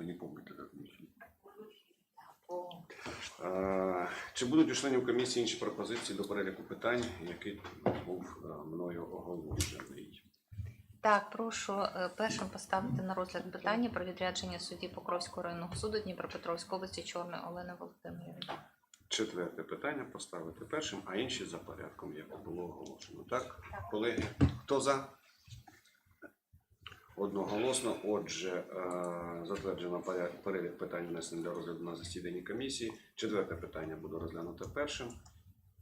Вы не помните. По Е, Чи будуть у членів комісії інші пропозиції до переліку питань, який був е, мною оголошений? Так, прошу е, першим поставити на розгляд питання про відрядження судді Покровського районного суду Дніпропетровської області Чорної Олени Володимирівни. Четверте питання поставити першим, а інші за порядком, як було оголошено. Так, колеги, хто за? Одноголосно. Отже, е, затверджено перелік питань внесених для розгляду на засіданні комісії. Четверте питання буде розглянуто першим,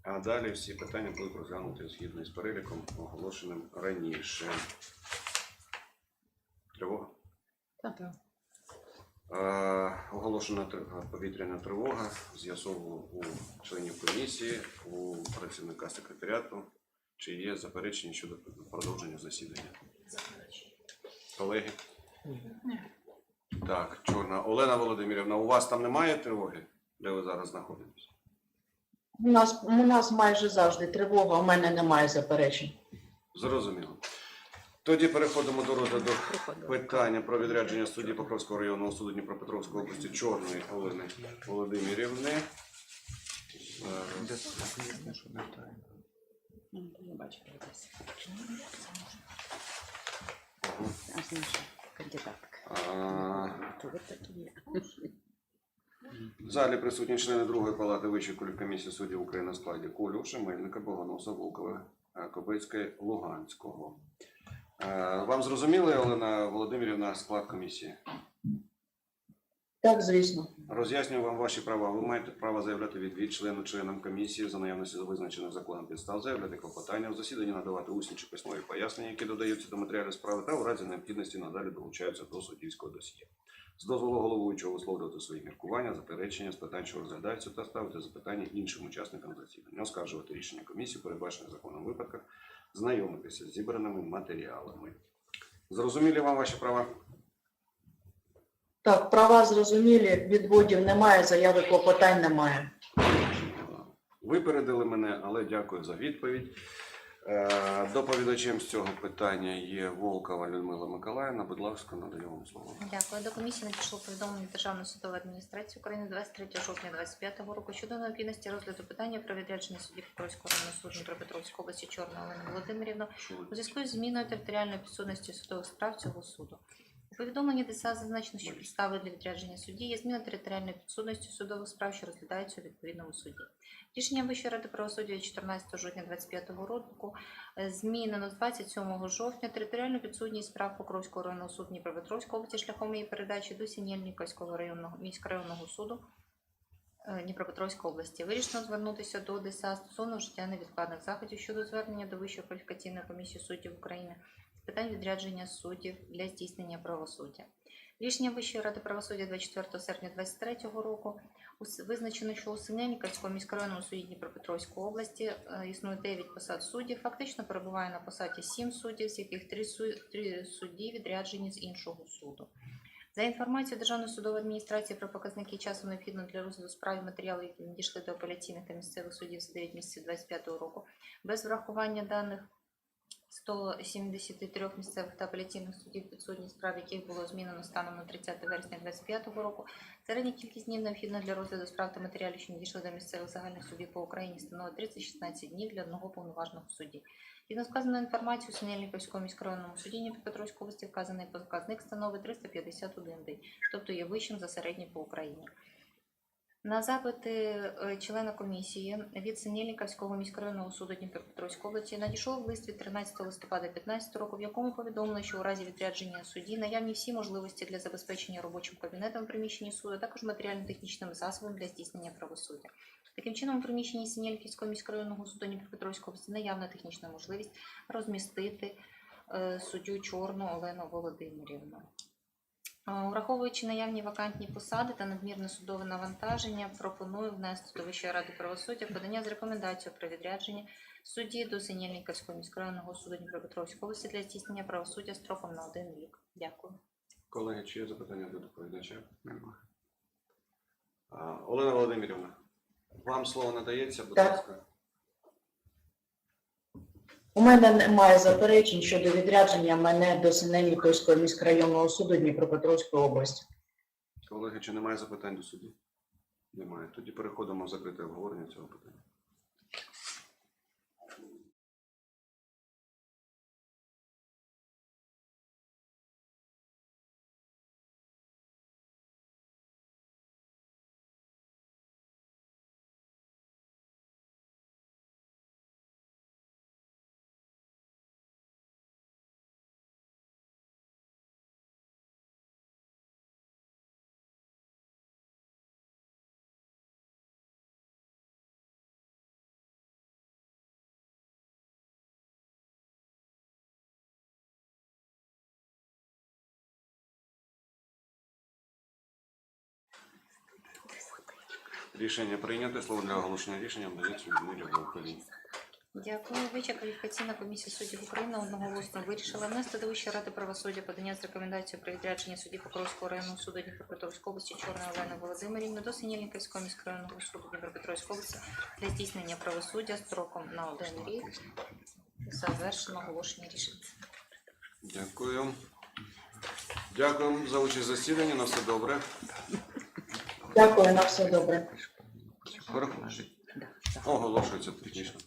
а далі всі питання будуть розглянуті згідно з переліком, оголошеним раніше. Тривога. Е, Оголошена повітряна тривога. З'ясовував у членів комісії, у працівника секретаріату, чи є заперечення щодо продовження засідання. Колеги? Так, чорна. Олена Володимирівна, у вас там немає тривоги, де ви зараз знаходитесь? У нас, у нас майже завжди тривога, у мене немає заперечень. Зрозуміло. Тоді переходимо до розгляду питання про відрядження судді Покровського районного суду Дніпропетровської області Чорної Олени Володимирівни. Зараз. Бачу. Мгм. Аж наша кандидатка. То ви такі. В залі присутні члени другої палати Вищої кваліфкомісії суддів України в складі колю Шемельника Богоноса, Волкова, Кобицьке Кобицької, Луганського. Е, Вам зрозуміли, Олена Володимирівна, склад комісії? Так, звісно. Роз'яснюю вам ваші права. Ви маєте право заявляти відвід члену членам комісії за наявності визначених законом підстав, заявляти клопотання в засіданні, надавати усні чи письмові пояснення, які додаються до матеріалів справи, та у разі необхідності надалі долучаються до суддівського досьє. З дозволу головуючого висловлювати свої міркування, заперечення з питань, що розглядаються, та ставити запитання іншим учасникам засідання, оскаржувати рішення комісії, передбачених законом випадках, знайомитися з зібраними матеріалами. Зрозумілі вам ваші права? Так, права зрозумілі, відводів немає, заяви клопотань немає. Випередили мене, але дякую за відповідь. Е, Доповідачем з цього питання є Волкова Людмила Миколаївна. Будь ласка, надаю вам слово. Дякую. До комісії надійшло повідомлення Державної судової адміністрації України 23 жовтня 2025 року щодо необхідності розгляду питання про відрядження судді Покровського районного суду Дніпропетровської області Чорної Олени ви- у зв'язку з зміною територіальної підсудності судових справ цього суду. У повідомленні ДСА зазначено, що підставою для відрядження судді є зміна територіальної підсудності судових справ, що розглядаються у відповідному суді. Рішенням Вищої ради правосуддя від 14 жовтня 2025 року е, змінено з 27 жовтня територіальну підсудність справ Покровського районного суду Дніпропетровської області шляхом її передачі до Сінєльніковського районного міськрайонного суду е, Дніпропетровської області. Вирішено звернутися до ДСА стосовно вжиття невідкладних заходів щодо звернення до Вищої кваліфікаційної комісії суддів України питань відрядження суддів для здійснення правосуддя. Рішення Вищої ради правосуддя 24 серпня 2023 року визначено, що у Синельниківському міськрайонному суді Дніпропетровської області е, існує 9 посад суддів. Фактично перебуває на посаді 7 суддів, з яких 3, судді відряджені з іншого суду. За інформацією Державної судової адміністрації про показники часу необхідно для розгляду справи матеріалів, які надійшли до апеляційних та місцевих судів за 9 місяців 2025 року, без врахування даних 173 місцевих та апеляційних судів підсудні справ, яких було змінено станом на 30 вересня 2025 року. Середня кількість днів необхідна для розгляду справ та матеріалів, що надійшли до місцевих загальних судів по Україні, становить 30-16 днів для одного повноважного судді. Згідно з вказаною у Синельниковському міськрайонному суді Дніпропетровської області вказаний показник становить 351 день, тобто є вищим за середній по Україні. На запити е, члена комісії від Синельниковського міськрайонного суду Дніпропетровської області надійшов лист від 13 листопада 2015 року, в якому повідомлено, що у разі відрядження судді наявні всі можливості для забезпечення робочим кабінетом в приміщенні суду, а також матеріально-технічним засобом для здійснення правосуддя. Таким чином, у приміщенні Синельниківського міськрайонного суду Дніпропетровської області наявна технічна можливість розмістити е, суддю Чорну Олену Володимирівну. Е, Враховуючи наявні вакантні посади та надмірне судове навантаження, пропоную внести до Вищої ради правосуддя подання з рекомендацією про відрядження судді до Синельниківського міськрайонного суду Дніпропетровської області для здійснення правосуддя строком на один рік. Дякую. Колеги, чи є запитання до доповідача? Нема. Олена Володимирівна, вам слово надається, будь Так. ласка. У мене немає заперечень щодо відрядження мене до Синельниківського міськрайонного суду Дніпропетровської області. Колеги, чи немає запитань до суду? Немає. Тоді переходимо в закрите обговорення цього питання. Рішення прийнято. Слово для оголошення рішення надається Людмилі Волковій. Дякую. Вища кваліфікаційна комісія суддів України одноголосно вирішила внести до Вищої ради правосуддя подання з рекомендацією про відрядження судді Покровського районного суду Дніпропетровської області Чорної Олени Володимирівни до Синільниківського міського районного суду Дніпропетровської області для здійснення правосуддя строком на один рік. Завершено оголошення рішення. Дякую. Дякую за участь в засіданні. На все добре. Дякую, на все добре. Оголошується технічно.